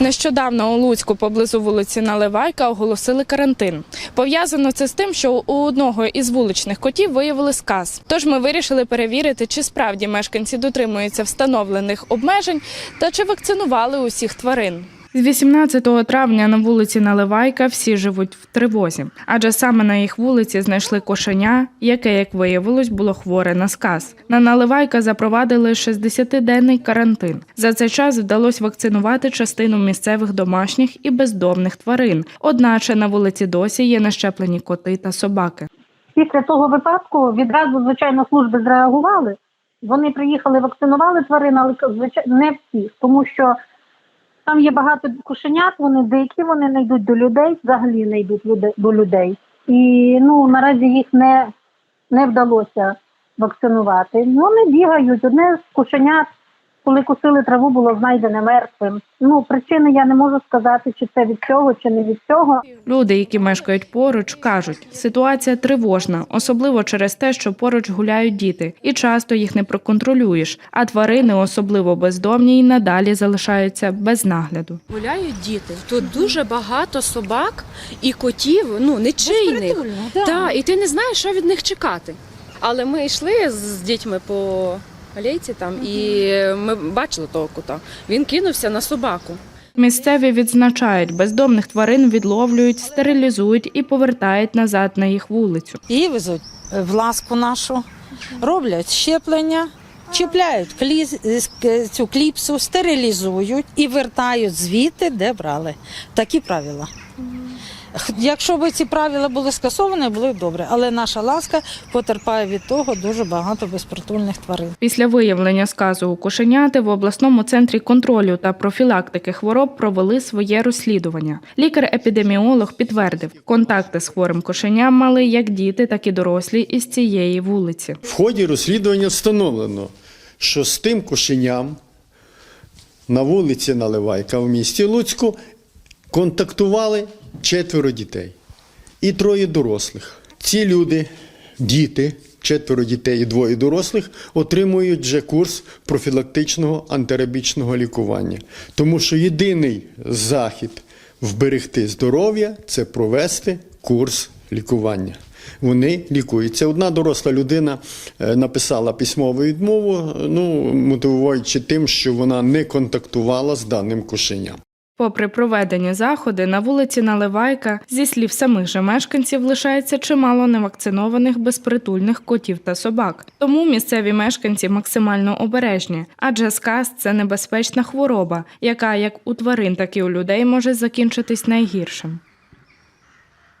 Нещодавно у Луцьку поблизу вулиці Наливайка оголосили карантин. Пов'язано це з тим, що у одного із вуличних котів виявили сказ. Тож ми вирішили перевірити, чи справді мешканці дотримуються встановлених обмежень та чи вакцинували усіх тварин. З 18 травня на вулиці Наливайка всі живуть в тривозі, адже саме на їх вулиці знайшли кошеня, яке, як виявилось, було хворе на сказ. На Наливайка запровадили 60-денний карантин. За цей час вдалося вакцинувати частину місцевих домашніх і бездомних тварин. Одначе на вулиці досі є нещеплені коти та собаки. Після того випадку відразу, звичайно, служби зреагували. Вони приїхали, вакцинували тварин, але звичайно не всіх, тому що там є багато кошенят, вони дикі, вони не йдуть до людей, взагалі не йдуть люди- до людей. І ну наразі їх не, не вдалося вакцинувати. Ну, Вони бігають. Одне з кошенят, коли косили траву, було знайдене мертвим. Ну, причини я не можу сказати, чи це від цього, чи не від цього. Люди, які мешкають поруч, кажуть, ситуація тривожна, особливо через те, що поруч гуляють діти, і часто їх не проконтролюєш. А тварини, особливо бездомні, й надалі залишаються без нагляду. Гуляють діти. Тут дуже багато собак і котів, ну нечийних. Так, і ти не знаєш, що від них чекати. Але ми йшли з дітьми по алейці там, і ми бачили того кота. Він кинувся на собаку. Місцеві відзначають, бездомних тварин відловлюють, стерилізують і повертають назад на їх вулицю. Її везуть в ласку нашу, роблять щеплення, чіпляють клі- цю кліпсу, стерилізують і вертають звідти, де брали. Такі правила. Якщо б ці правила були скасовані, було б добре. Але наша ласка потерпає від того дуже багато безпритульних тварин. Після виявлення сказу у кошеняти в обласному центрі контролю та профілактики хвороб провели своє розслідування. Лікар-епідеміолог підтвердив, контакти з хворим кошеням мали як діти, так і дорослі із цієї вулиці. В ході розслідування встановлено, що з тим кошеням на вулиці Наливайка в місті Луцьку контактували четверо дітей і троє дорослих. Ці люди, діти, четверо дітей і двоє дорослих, отримують вже курс профілактичного антирабічного лікування. Тому що єдиний захід вберегти здоров'я це провести курс лікування. Вони лікуються. Одна доросла людина е, написала письмову відмову, ну мотивуючи тим, що вона не контактувала з даним кошеням. Попри проведені заходи, на вулиці Наливайка, зі слів самих же мешканців, лишається чимало невакцинованих безпритульних котів та собак. Тому місцеві мешканці максимально обережні, адже сказ це небезпечна хвороба, яка як у тварин, так і у людей може закінчитись найгіршим.